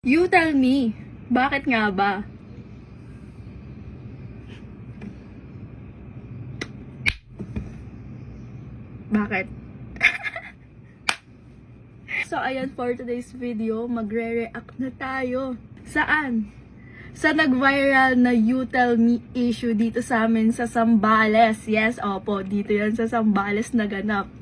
You tell me, bakit nga ba? Bakit? so, ayan for today's video, magre-react na tayo. Saan? Sa nag-viral na You Tell Me issue dito sa amin sa Sambales. Yes, opo, dito yan sa Sambales naganap.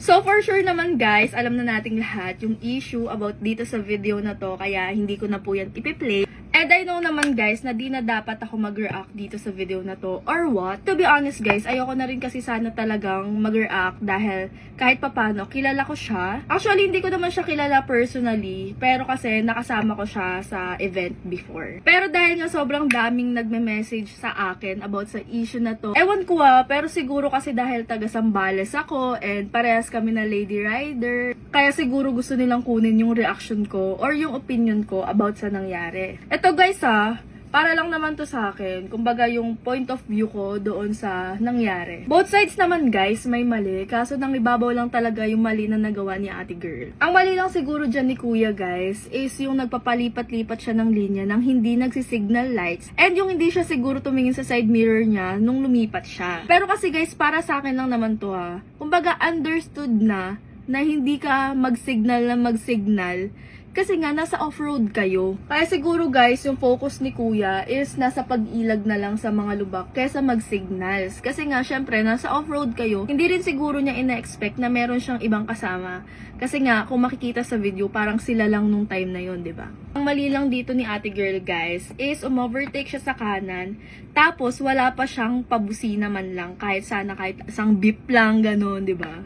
So for sure naman guys, alam na nating lahat yung issue about dito sa video na to kaya hindi ko na po yan ipiplay. And I know naman guys na di na dapat ako mag-react dito sa video na to or what. To be honest guys, ayoko na rin kasi sana talagang mag-react dahil kahit papano kilala ko siya. Actually hindi ko naman siya kilala personally pero kasi nakasama ko siya sa event before. Pero dahil nga sobrang daming nagme-message sa akin about sa issue na to. Ewan ko ah, pero siguro kasi dahil taga Sambales ako and parehas kami na lady rider. Kaya siguro gusto nilang kunin yung reaction ko or yung opinion ko about sa nangyari. Ito guys ah, para lang naman to sa akin. Kumbaga yung point of view ko doon sa nangyari. Both sides naman guys, may mali. Kaso nang ibabaw lang talaga yung mali na nagawa ni ate girl. Ang mali lang siguro dyan ni kuya guys, is yung nagpapalipat-lipat siya ng linya nang hindi nagsisignal lights. And yung hindi siya siguro tumingin sa side mirror niya nung lumipat siya. Pero kasi guys, para sa akin lang naman to ha. Kumbaga understood na na hindi ka mag-signal na mag-signal kasi nga, nasa off-road kayo. Kaya siguro guys, yung focus ni kuya is nasa pag-ilag na lang sa mga lubak kesa mag-signals. Kasi nga, syempre, nasa off-road kayo, hindi rin siguro niya ina-expect na meron siyang ibang kasama. Kasi nga, kung makikita sa video, parang sila lang nung time na yon di ba? Ang mali lang dito ni ate girl guys, is umovertake siya sa kanan, tapos wala pa siyang pabusina man lang, kahit sana kahit isang beep lang, ganun, di ba?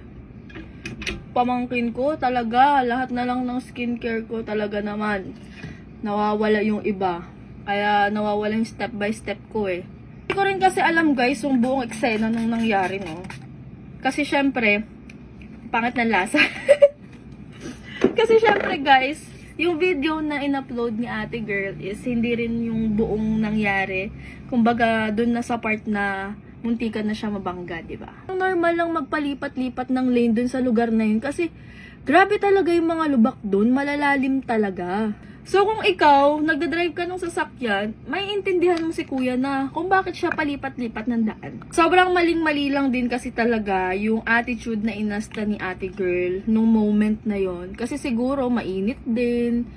Pamangkin ko talaga lahat na lang ng skincare ko talaga naman. Nawawala yung iba. Kaya nawawala yung step by step ko eh. Hindi ko rin kasi alam guys yung buong eksena nung nangyari no? Kasi syempre pangit ng lasa. Kasi syempre guys yung video na in-upload ni ate girl is hindi rin yung buong nangyari. Kumbaga dun na sa part na muntikan na siya mabangga, di ba? Normal lang magpalipat-lipat ng lane dun sa lugar na yun kasi grabe talaga yung mga lubak dun, malalalim talaga. So kung ikaw, nagdadrive ka ng sasakyan, may intindihan mo si kuya na kung bakit siya palipat-lipat ng daan. Sobrang maling-mali lang din kasi talaga yung attitude na inasta ni ate girl nung moment na yon Kasi siguro mainit din,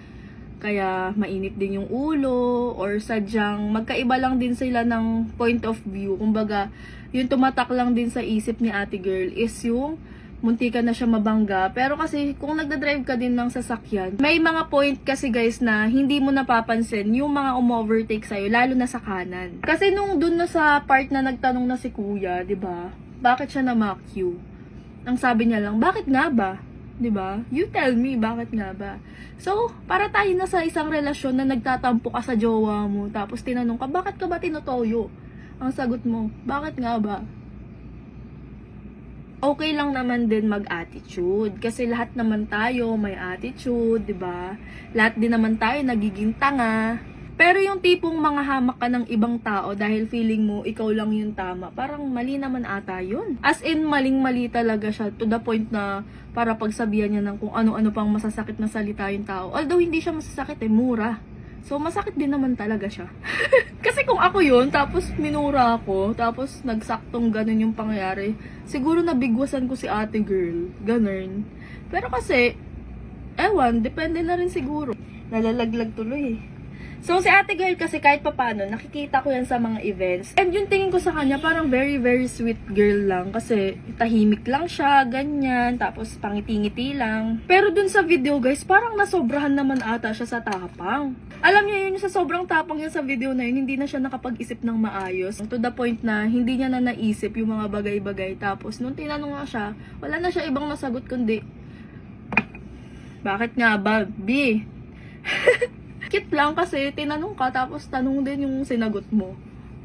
kaya mainit din yung ulo or sadyang magkaiba lang din sila ng point of view. Kumbaga, yung tumatak lang din sa isip ni ate girl is yung muntika na siya mabangga. Pero kasi kung nagda-drive ka din ng sasakyan, may mga point kasi guys na hindi mo napapansin yung mga umovertake sa'yo, lalo na sa kanan. Kasi nung dun na sa part na nagtanong na si kuya, 'di ba? Bakit siya na you? Ang sabi niya lang, bakit nga ba? 'Di ba? You tell me bakit nga ba? So, para tayo na sa isang relasyon na nagtatampo ka sa jowa mo, tapos tinanong ka, bakit ka ba tinotoyo? Ang sagot mo, bakit nga ba? Okay lang naman din mag-attitude kasi lahat naman tayo may attitude, 'di ba? Lahat din naman tayo nagiging tanga. Pero yung tipong mga hamak ka ng ibang tao dahil feeling mo ikaw lang yung tama, parang mali naman ata yun. As in, maling-mali talaga siya to the point na para pagsabihan niya ng kung ano-ano pang masasakit na salita yung tao. Although hindi siya masasakit eh, mura. So, masakit din naman talaga siya. Kasi kung ako yun, tapos minura ako, tapos nagsaktong ganun yung pangyayari, siguro nabigwasan ko si ate girl. Ganun. Pero kasi, ewan, depende na rin siguro. Nalalaglag tuloy eh. So, si ate girl kasi kahit papano, nakikita ko yan sa mga events. And yung tingin ko sa kanya, parang very, very sweet girl lang. Kasi tahimik lang siya, ganyan. Tapos pangiti-ngiti lang. Pero dun sa video guys, parang nasobrahan naman ata siya sa tapang. Alam niyo yun, sa sobrang tapang yun sa video na yun, hindi na siya nakapag-isip ng maayos. To the point na hindi niya na naisip yung mga bagay-bagay. Tapos nung tinanong nga siya, wala na siya ibang nasagot kundi, bakit nga ba, B? Cute lang kasi tinanong ka tapos tanong din yung sinagot mo.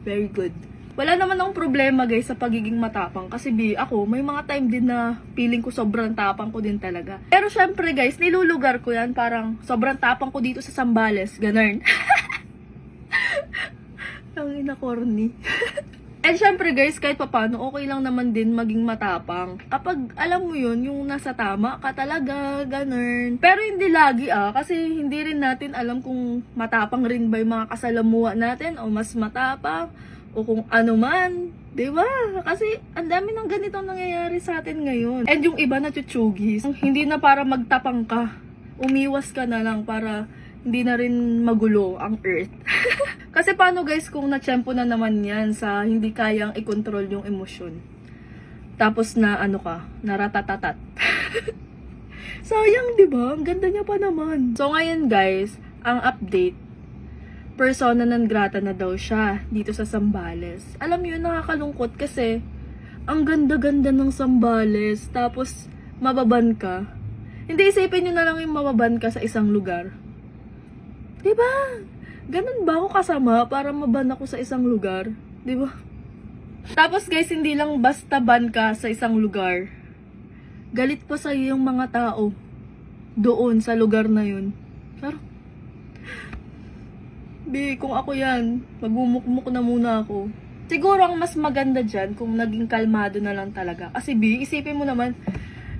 Very good. Wala naman akong problema guys sa pagiging matapang kasi bi ako may mga time din na feeling ko sobrang tapang ko din talaga. Pero syempre guys, nilulugar ko yan parang sobrang tapang ko dito sa Sambales, ganun. Ang ina corny. And syempre guys, kahit papano, okay lang naman din maging matapang. Kapag alam mo yun, yung nasa tama ka talaga, ganun. Pero hindi lagi ah, kasi hindi rin natin alam kung matapang rin ba yung mga kasalamuha natin o mas matapang o kung ano man. ba? Kasi ang dami ng ganitong nangyayari sa atin ngayon. And yung iba na chuchugis, hindi na para magtapang ka. Umiwas ka na lang para hindi na rin magulo ang earth. Kasi paano guys kung natsyempo na naman yan sa hindi kayang i-control yung emosyon. Tapos na ano ka, naratatatat. Sayang, di ba? Ang ganda niya pa naman. So ngayon guys, ang update, persona non grata na daw siya dito sa Sambales. Alam niyo, nakakalungkot kasi ang ganda-ganda ng Sambales, tapos mababan ka. Hindi isipin niyo na lang yung mababan ka sa isang lugar. 'Di ba? Ganun ba ako kasama para maban ako sa isang lugar? ba? Tapos guys, hindi lang basta ban ka sa isang lugar. Galit pa sa yung mga tao doon sa lugar na yun. Pero, Bi, kung ako yan, magmumukmuk na muna ako. Siguro ang mas maganda dyan kung naging kalmado na lang talaga. Kasi Bi, isipin mo naman,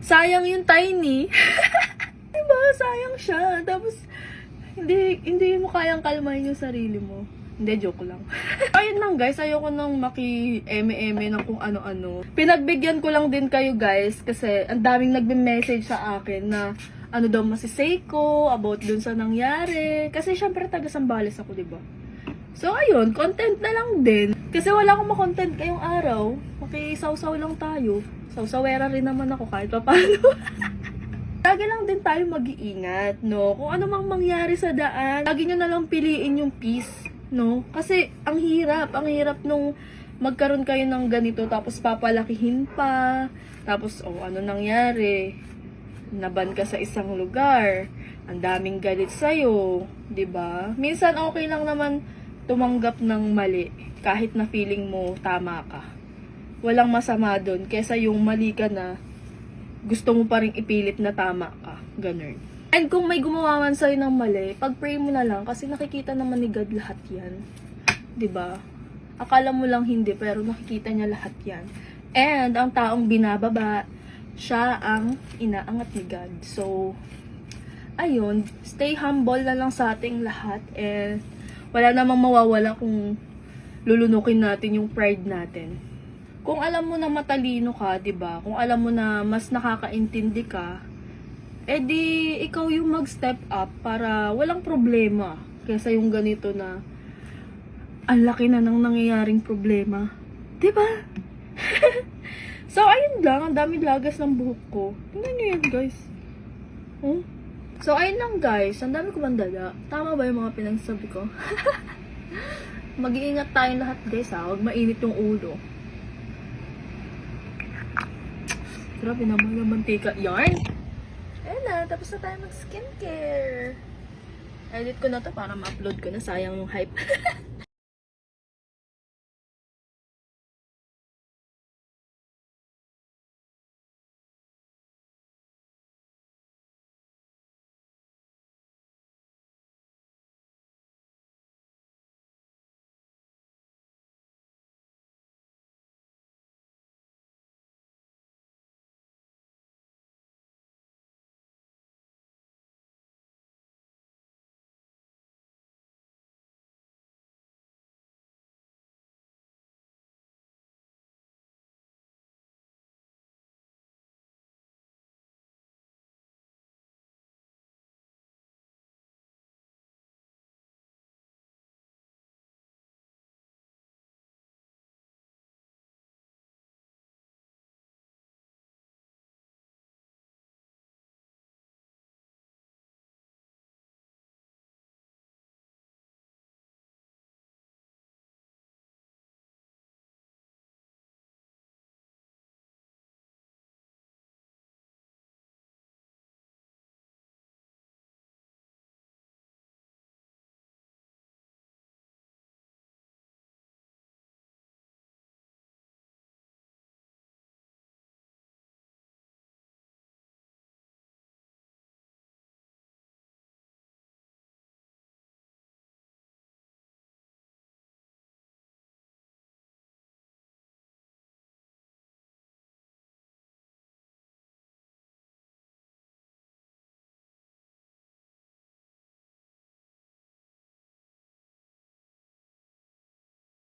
sayang yung tiny. diba? Sayang siya. Tapos, hindi, hindi mo kayang kalmahin yung sarili mo. Hindi, joke lang. Ayun lang guys, ayoko nang maki-eme-eme ng kung ano-ano. Pinagbigyan ko lang din kayo guys kasi ang daming nagme-message sa akin na ano daw masisay ko about dun sa nangyari. Kasi syempre taga Sambales ako, di ba? So ayun, content na lang din. Kasi wala akong makontent kayong araw. Makisawsaw lang tayo. Sawsawera rin naman ako kahit pa paano. Lagi lang din tayo mag-iingat, no? Kung ano mang mangyari sa daan, lagi nyo na lang piliin yung peace, no? Kasi ang hirap, ang hirap nung magkaroon kayo ng ganito tapos papalakihin pa. Tapos, oh, ano nangyari? Naban ka sa isang lugar. Ang daming galit sa'yo, 'di ba? Minsan okay lang naman tumanggap ng mali kahit na feeling mo tama ka. Walang masama doon kesa yung mali ka na gusto mo pa rin ipilit na tama ka. Ganun. And kung may gumawa man sa'yo ng mali, pag-pray mo na lang kasi nakikita naman ni God lahat yan. ba? Akala mo lang hindi pero nakikita niya lahat yan. And ang taong binababa, siya ang inaangat ni God. So, ayun, stay humble na lang sa ating lahat and wala namang mawawala kung lulunukin natin yung pride natin. Kung alam mo na matalino ka, 'di ba? Kung alam mo na mas nakakaintindi ka, edi ikaw yung mag-step up para walang problema kaysa yung ganito na ang laki na nang nangyayaring problema. 'Di ba? so ayun lang, ang dami lagas ng buhok ko. Tingnan niyo yan, guys. Hmm? So, ayun lang guys. Ang dami ko mandala. Tama ba yung mga pinagsabi ko? Mag-iingat tayong lahat guys ha. Huwag mainit yung ulo. Grabe naman yung mantika. Yarn! Ayun na. Tapos na tayo mag-skincare. Edit ko na to para ma-upload ko na. Sayang yung hype.